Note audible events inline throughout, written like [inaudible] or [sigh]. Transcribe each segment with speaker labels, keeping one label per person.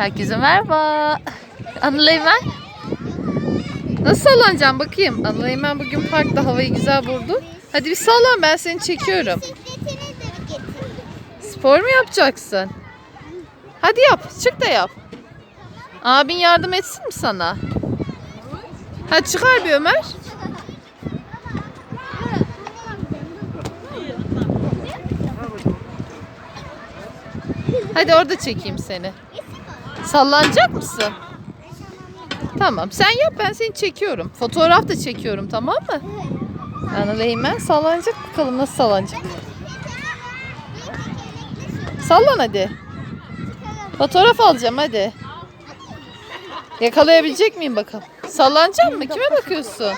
Speaker 1: Herkese merhaba. Anıl Eymen. Nasıl sallanacağım bakayım. Anıl Eymen bugün parkta havayı güzel vurdu. Hadi bir sallan ben seni çekiyorum. Spor mu yapacaksın? Hadi yap. Çık da yap. Abin yardım etsin mi sana? Hadi çıkar bir Ömer. Hadi orada çekeyim seni. Sallanacak mısın? Tamam sen yap ben seni çekiyorum. Fotoğraf da çekiyorum tamam mı? Anıl Eymen sallanacak bakalım nasıl sallanacak. Sallan hadi. Fotoğraf alacağım hadi. Yakalayabilecek miyim bakalım. Sallanacak mı? Kime bakıyorsun?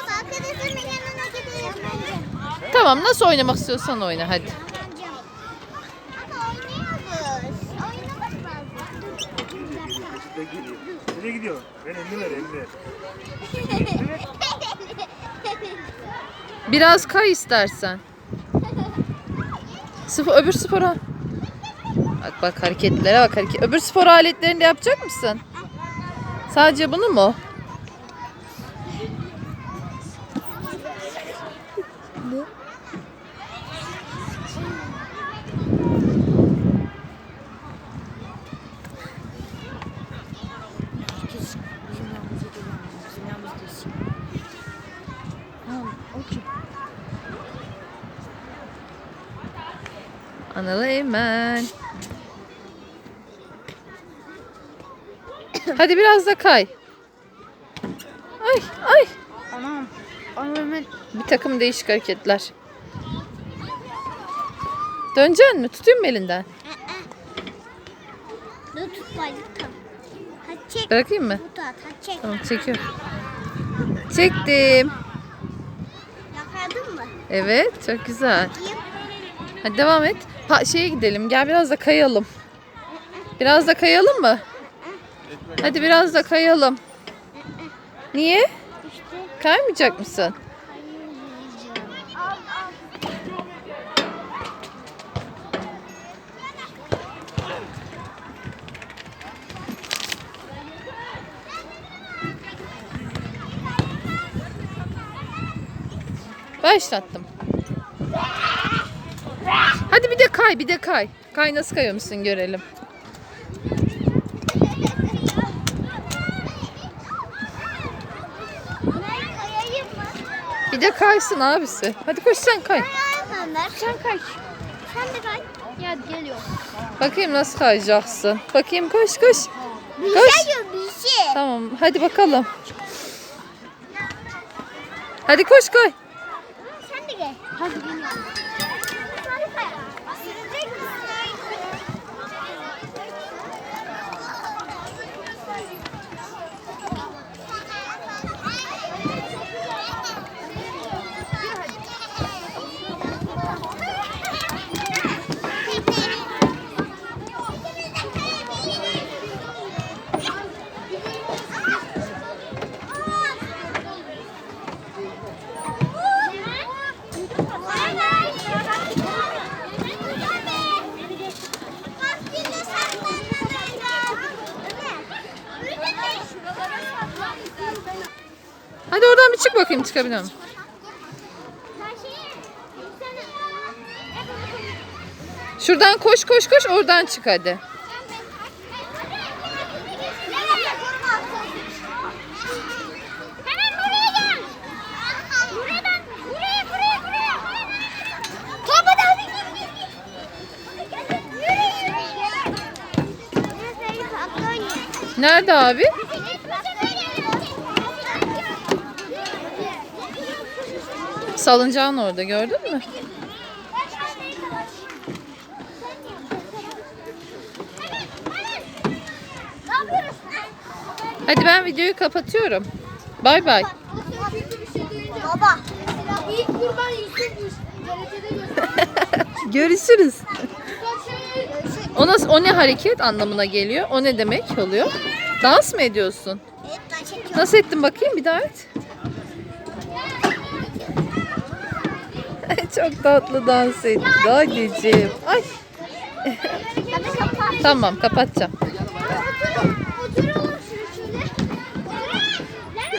Speaker 1: Tamam nasıl oynamak istiyorsan oyna hadi.
Speaker 2: Gidiyor? Nereye gidiyor? Ben elini ver elini.
Speaker 1: Biraz kay istersen. Spor, öbür spora. Bak bak hareketlere bak hareket. Öbür spor aletlerini de yapacak mısın? Sadece bunu mu? Anıl Eymen. [coughs] Hadi biraz da kay. Ay ay.
Speaker 3: Anam. Anam ben.
Speaker 1: Bir takım değişik hareketler. Döneceksin mi? Tutayım mı elinden?
Speaker 3: Dur tut bayılık tam. Hadi çek.
Speaker 1: Bırakayım mı?
Speaker 3: Tut at. Hadi çek.
Speaker 1: Tamam çekiyorum. Çektim.
Speaker 3: Yakaladın mı?
Speaker 1: Evet çok güzel. Hadi devam et. Ha, şeye gidelim. Gel biraz da kayalım. Biraz da kayalım mı? Hadi biraz da kayalım. Niye? Kaymayacak mısın? Başlattım. Hadi bir de kay, bir de kay. Kay nasıl kayıyor musun görelim. Bir de kaysın abisi. Hadi koş sen kay.
Speaker 3: Sen kay. Sen de kay. Ya geliyor.
Speaker 1: Bakayım nasıl kayacaksın. Bakayım koş koş.
Speaker 3: Bir
Speaker 1: Koş.
Speaker 3: şey yok bir şey.
Speaker 1: Tamam hadi bakalım. Hadi koş koy.
Speaker 3: Sen de gel. Hadi
Speaker 1: oradan bir çık bakayım çıkabiliyor musun? Şuradan koş koş koş oradan çık hadi.
Speaker 3: Hemen buraya
Speaker 1: Salıncağın orada gördün mü? Hadi ben videoyu kapatıyorum. Bay bay.
Speaker 3: Baba. İlk kurban Yusuf'muş.
Speaker 1: Görüşürüz. O, nasıl, o ne hareket anlamına geliyor? O ne demek oluyor? Dans mı ediyorsun?
Speaker 3: Evet ben çekiyorum.
Speaker 1: Nasıl ettin bakayım bir daha et. [laughs] Çok tatlı dans etti. Anneciğim. Ay tamam kapatacağım.